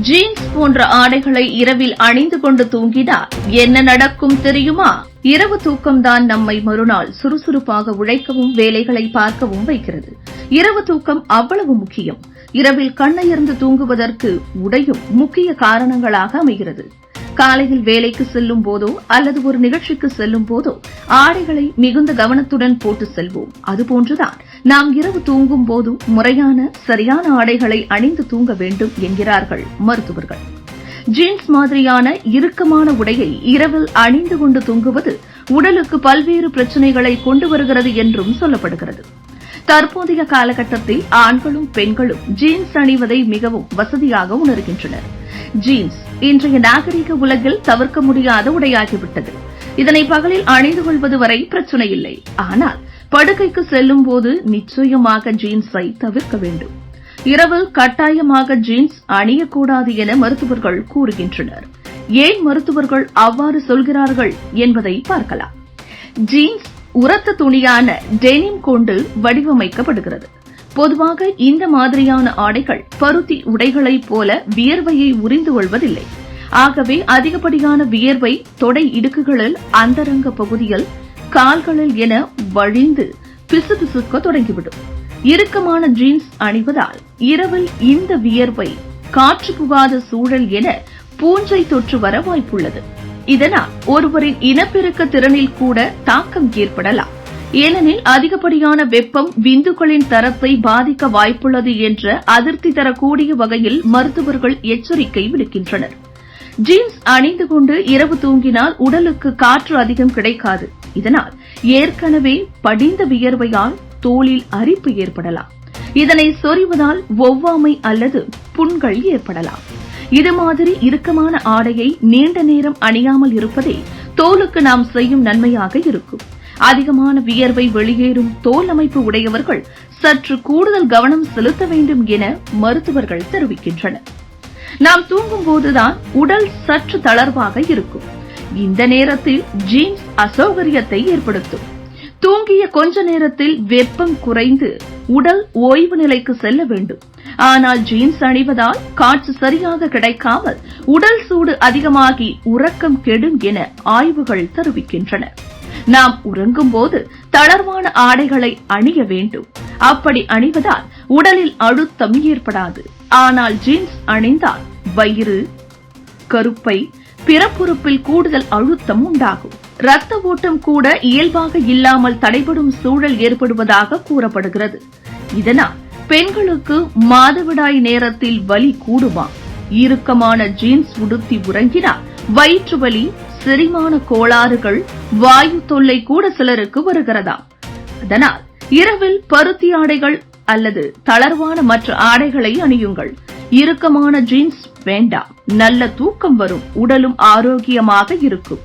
Jeans போன்ற ஆடைகளை இரவில் அணிந்து கொண்டு தூங்கினால் என்ன நடக்கும் தெரியுமா? இரவு தூக்கம்தான் நம்மை மறுநாள் சுறுசுறுப்பாக உழைக்கவும் வேலைகளை பார்க்கவும் வைக்கிறது. இரவு தூக்கம் அவ்வளவு முக்கியம். இரவில் கண்ணயர்ந்து தூங்குவதற்கு உடையும் முக்கிய காரணங்களாக அமைகிறது. காலையில் வேலைக்கு செல்லும் போதோ அல்லது ஒரு நிகழ்ச்சிக்கு செல்லும் போதோ ஆடைகளை மிகுந்த கவனத்துடன் போட்டு செல்வோம். அதுபோன்றுதான் நாம் இரவு தூங்கும் போதும் முறையான சரியான ஆடைகளை அணிந்து தூங்க வேண்டும் என்கிறார்கள் மருத்துவர்கள். ஜீன்ஸ் மாதிரியான இறுக்கமான உடையை இரவில் அணிந்து கொண்டு தூங்குவது உடலுக்கு பல்வேறு பிரச்சனைகளை கொண்டு வருகிறது என்றும் சொல்லப்படுகிறது. தற்போதைய காலகட்டத்தில் ஆண்களும் பெண்களும் ஜீன்ஸ் அணிவதை மிகவும் வசதியாக உணர்கின்றனர். ஜீன்ஸ். இன்றைய நாகரிக உலகில் தவிர்க்க முடியாத உடையாகிவிட்டது. இதனை பகலில் அணிந்து கொள்வது வரை பிரச்சனை இல்லை. ஆனால் படுக்கைக்கு செல்லும் போது நிச்சயமாக ஜீன்ஸை தவிர்க்க வேண்டும். இரவு கட்டாயமாக ஜீன்ஸ் அணியக்கூடாது என மருத்துவர்கள் கூறுகின்றனர். ஏன் மருத்துவர்கள் அவ்வாறு சொல்கிறார்கள் என்பதை பார்க்கலாம். ஜீன்ஸ் உரத்த துணியான டெனிம் கொண்டு வடிவமைக்கப்படுகிறது. பொதுவாக இந்த மாதிரியான ஆடைகள் பருத்தி உடைகளைப் போல வியர்வையை உறிந்து கொள்வதில்லை. ஆகவே அதிகப்படியான வியர்வை தொடை இடுக்குகளில் அந்தரங்க பகுதியில் கால்களில் என வழிந்து பிசுபிசுக்க தொடங்கிவிடும். இறுக்கமான ஜீன்ஸ் அணிவதால் இரவில் இந்த வியர்வை காற்று புகாத சூழல் என பூஞ்சை தொற்று வர வாய்ப்புள்ளது. இதனால் ஒருவரின் இனப்பெருக்க திறனில் கூட தாக்கம் ஏற்படலாம். ஏனெனில் அதிகப்படியான வெப்பம் விந்துகளின் தரத்தை பாதிக்க வாய்ப்புள்ளது என்ற அதிருப்தி தரக்கூடிய வகையில் மருத்துவர்கள் எச்சரிக்கை விடுக்கின்றனர். ஜீன்ஸ் அணிந்து கொண்டு இரவு தூங்கினால் உடலுக்கு காற்று அதிகம் கிடைக்காது. இதனால் ஏற்கனவே படிந்த வியர்வையால் தோலில் அரிப்பு ஏற்படலாம். இதனை சொறிவதால் ஒவ்வாமை அல்லது புண்கள் ஏற்படலாம். இது மாதிரி இறுக்கமான ஆடையை நீண்ட நேரம் அணியாமல் இருப்பதே தோலுக்கு நாம் செய்யும் நன்மையாக இருக்கும். அதிகமான வியர்வை வெளியேறும் தோல் அமைப்பு உடையவர்கள் சற்று கூடுதல் கவனம் செலுத்த வேண்டும் என மருத்துவர்கள் தெரிவிக்கின்றனர். நாம் தூங்கும் போதுதான் உடல் சற்று தளர்வாக இருக்கும். இந்த நேரத்தில் ஜீன்ஸ் அசௌகரியத்தை ஏற்படுத்தும். தூங்கிய கொஞ்ச நேரத்தில் வெப்பம் குறைந்து உடல் ஓய்வு நிலைக்கு செல்ல வேண்டும். ஆனால் ஜீன்ஸ் அணிவதால் காற்று சரியாக கிடைக்காமல் உடல் சூடு அதிகமாகி உறக்கம் கெடும் என ஆய்வுகள் தெரிவிக்கின்றன. நாம் உறங்கும் போது தளர்வான ஆடைகளை அணிய வேண்டும். அப்படி அணிவதால் உடலில் அழுத்தம் ஏற்படாது. ஆனால் ஜீன்ஸ் அணிந்தால் வயிறு கருப்பை பிறப்புறுப்பில் கூடுதல் அழுத்தம் உண்டாகும். ரத்த ஓட்டம் கூட இயல்பாக இல்லாமல் தடைபடும் சூழல் ஏற்படுவதாக கூறப்படுகிறது. இதனால் பெண்களுக்கு மாதவிடாய் நேரத்தில் வலி கூடுமா? இறுக்கமான ஜீன்ஸ் உடுத்தி உறங்கினால் வயிற்று வலி செரிமான கோளாறுகள் வாயு தொல்லை கூட சிலருக்கு வருகிறதா? அதனால் இரவில் பருத்தி ஆடைகள் அல்லது தளர்வான மற்ற ஆடைகளை அணியுங்கள். இறுக்கமான ஜீன்ஸ் வேண்டாம். நல்ல தூக்கம் வரும். உடலும் ஆரோக்கியமாக இருக்கும்.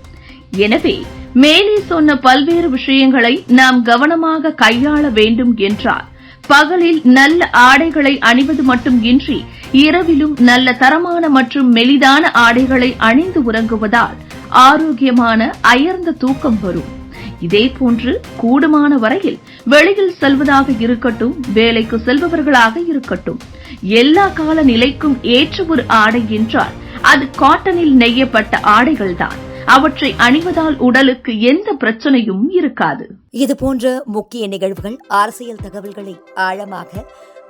எனவே மேலே சொன்ன பல்வேறு விஷயங்களை நாம் கவனமாக கையாள வேண்டும் என்றால் பகலில் நல்ல ஆடைகளை அணிவது மட்டும் இன்றி இரவிலும் நல்ல தரமான மற்றும் மெலிதான ஆடைகளை அணிந்து உறங்குவதால் ஆரோக்கியமான அயர்ந்த தூக்கம் வரும். இதே போன்று கூடுமான வரையில் வெளியில் செல்வதாக இருக்கட்டும் வேலைக்கு செல்பவர்களாக இருக்கட்டும் எல்லா கால நிலைக்கும் ஏற்ற ஒரு ஆடை என்றால் அது காட்டனில் நெய்யப்பட்ட ஆடைகள்தான். அவற்றை அணிவதால் உடலுக்கு எந்த பிரச்சனையும் இருக்காது. இது போன்ற முக்கிய நிகழ்வுகள் அரசியல் தகவல்களை ஆழமாக